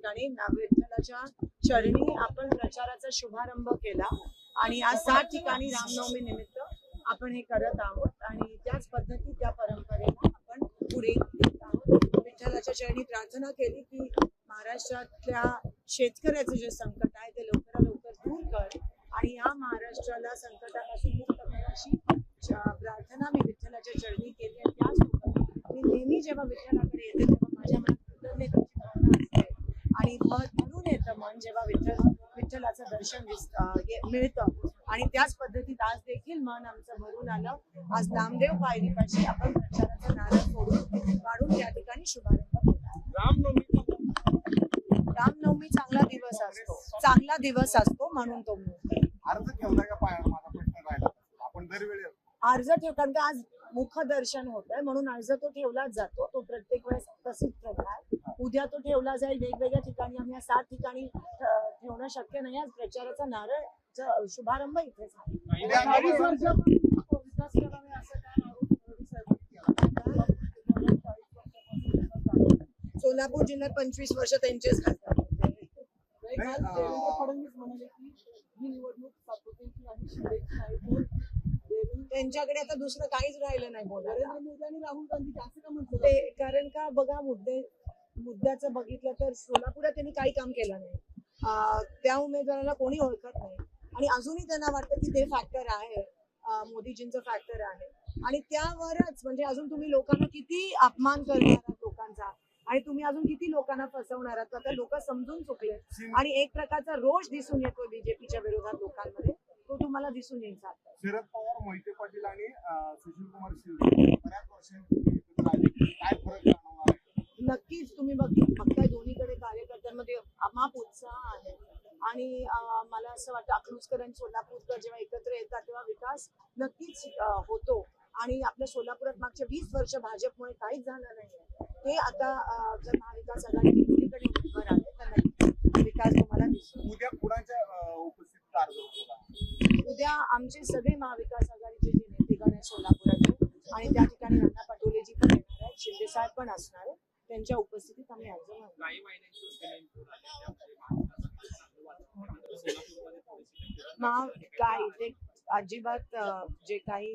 ठिकाणी ना- विठ्ठलाच्या चरणी आपण प्रचाराचा शुभारंभ केला. आणि आज सात ठिकाणी रामनवमी निमित्त आपण हे करत आहोत. आणि त्याच पद्धती त्या परंपरेला आपण पुढे आहोत. विठ्ठलाच्या चरणी प्रार्थना केली की महाराष्ट्रातल्या शेतकऱ्याचं जे संकट आहे ते लवकरात लवकर दूर कर. आणि या महाराष्ट्राला संकटापासून मुक्त करण्याची अशी प्रार्थना मी विठ्ठलाच्या चरणी केली. आणि त्याच मी नेहमी जेव्हा विठ्ठलाकडे येते तेव्हा माझ्या मनात कृतज्ञतेची भावना असते. आणि मन भरून येतं मन जेव्हा विठ्ठल विठ्ठलाचं दर्शन दिस- अं, ये- मिळतं. आणि त्याच पद्धतीत आज देखील मन आमचं भरून आलं. आज नामदेव पायरीपाशी आपण प्रचाराचा नारळ फोडून काढून त्या ठिकाणी शुभारंभ केला. रामनवमी चांगला दिवस असतो. चांगला दिवस असतो म्हणून तो अर्ज ठेवलाय का पायावर माझा प्रश्न राहिला. आपण दरवेळी अर्ज ठेव कारण का आज मुखदर्शन होत आहे म्हणून अर्ज तो ठेवलाच जातो. तो प्रत्येक वेळेस प्रथा आहे उद्या तो ठेवला जाईल. वेगवेगळ्या ठिकाणी आम्ही या सात ठिकाणी ठेवणं शक्य नाही. आज प्रचाराचा नारळ शुभारंभ केला. सोलापूर जिल्ह्यात पंचवीस वर्ष त्यांचेच खासदार फडणवीस म्हणाले की ही निवडणूक शिंदेची नाही त्यांच्याकडे आता दुसरं काहीच राहिलं नाही नरेंद्र मोदी आणि राहुल गांधी असं का म्हटलं ते कारण का बघा मुद्दे मुद्द्याचं बघितलं तर सोलापुरात त्यांनी काही काम केलं नाही. त्या उमेदवाराला कोणी ओळखत नाही. आणि अजूनही त्यांना वाटतं की ते फॅक्टर आहे. मोदीजींचं फॅक्टर आहे. आणि त्यावरच म्हणजे अजून तुम्ही लोकांना किती अपमान करणार आहात लोकांचा? आणि तुम्ही अजून किती लोकांना फसवणार आहात? आता लोक समजून चुकले. आणि एक प्रकारचा रोष दिसून येतो बीजेपीच्या विरोधात लोकांमध्ये. तो तुम्हाला दिसून येईल. शरद पवार मोहिते पाटील आणि सुशील कुमार नक्कीच. तुम्ही बघ बघताय दोन्हीकडे कार्यकर्त्यांमध्ये अमाप उत्साह आहे. आणि मला असं वाटतं अकलूजकर आणि सोलापूरकर जेव्हा एकत्र येतात तेव्हा विकास नक्कीच होतो. आणि आपल्या सोलापुरात मागच्या वीस वर्ष भाजपमुळे काहीच झालं नाहीये. ते आता जर महाविकास आघाडी दोन्हीकडे उमेदवार आले तर नक्कीच विकास तुम्हाला दिसतो उद्या कुणाच्या उद्या आमचे सगळे महाविकास आघाडीचे जे नेतेगण आहेत सोलापुराचे आणि त्या ठिकाणी नाना पटोलेजी पण येणार आहेत शिंदे साहेब पण असणार आहेत. त्यांच्या उपस्थितीत आम्ही अर्ज मागू. काही महिन्यांची उद्याने निवडून आले त्यामुळे महाविकास आघाडी सोलापूरमध्ये थोडीशी महा काय ते अजिबात जे काही